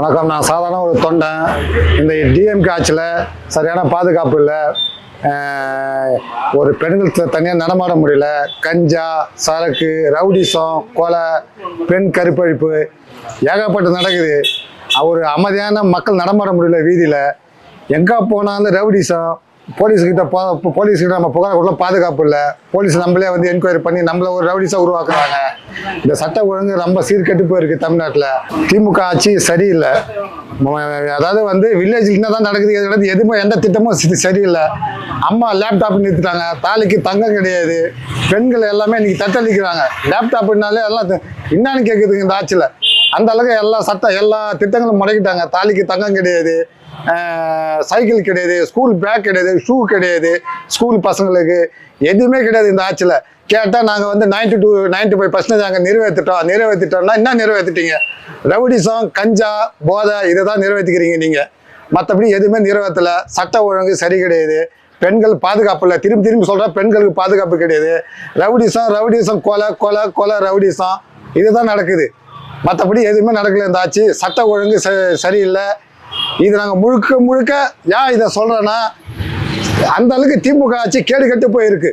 வணக்கம். நான் சாதாரண ஒரு தொண்டன் இந்த டிஎம்கே ஆட்சியில் சரியான பாதுகாப்பு இல்லை. ஒரு பெண்கள் தனியாக நடமாட முடியல. கஞ்சா சரக்கு ரவுடிசம் கொலை பெண் கருப்பழிப்பு ஏகப்பட்டு நடக்குது. ஒரு அமைதியான மக்கள் நடமாட முடியல வீதியில். எங்கே போனாலும் ரவுடிசம் போலீஸ்கிட்ட போ போலீஸ்கிட்ட நம்ம புகார் கொடுல பாதுகாப்பு இல்லை. போலீஸ் நம்மளே வந்து என்கொயரி பண்ணி நம்மள ஒரு ரவுடிஸாக உருவாக்குறாங்க. இந்த சட்ட ஒழுங்கு ரொம்ப சீர்கெட்டு போயிருக்கு தமிழ்நாட்டில். திமுக ஆட்சி சரியில்லை. அதாவது வந்து வில்லேஜில் என்ன தான் நடக்குது எது நடக்குது எதுவுமே எந்த திட்டமும் சரியில்லை. அம்மா லேப்டாப் நிறுத்திட்டாங்க. தாலிக்கு தங்கம் கிடையாது. பெண்கள் எல்லாமே இன்னைக்கு தத்தளிக்கிறாங்க. லேப்டாப்னாலே எல்லாம் த- என்னன்னு கேட்குதுங்க இந்த ஆட்சியில். அந்த அளவுக்கு எல்லா சட்டம் எல்லா திட்டங்களும் முடக்கிட்டாங்க. தாலிக்கு தங்கம் கிடையாது. சைக்கிள் கிடையாது. ஸ்கூல் பேக் கிடையாது. ஷூ கிடையாது. ஸ்கூல் பசங்களுக்கு எதுவுமே கிடையாது இந்த ஆட்சியில். கேட்டால் நாங்கள் வந்து ninety two ninety five percentage நாங்கள் நிறைவேற்றிட்டோம் நிறைவேற்றிட்டோம்னா என்ன நிறைவேற்றிட்டீங்க ரவுடிசம் கஞ்சா போதை இதை தான் நிறைவேற்றிக்கிறீங்க நீங்கள் மற்றபடி எதுவுமே நிறைவேற்றலை சட்ட ஒழுங்கு சரி கிடையாது. பெண்கள் பாதுகாப்பு இல்லை. திரும்பி திரும்பி சொல்கிறேன் பெண்களுக்கு பாதுகாப்பு கிடையாது. ரவுடிசம் ரவுடிசம் கொலை கொலை கொலை ரவுடிசம். இதுதான் நடக்குது. மற்றபடி எதுவுமே நடக்கல இந்த ஆட்சி. சட்ட ஒழுங்கு ச சரியில்லை. இது நாங்கள் முழுக்க முழுக்க ஏன் இதை சொல்கிறேன்னா அந்த அளவுக்கு திமுக ஆட்சி கேடு கட்டு போயிருக்கு.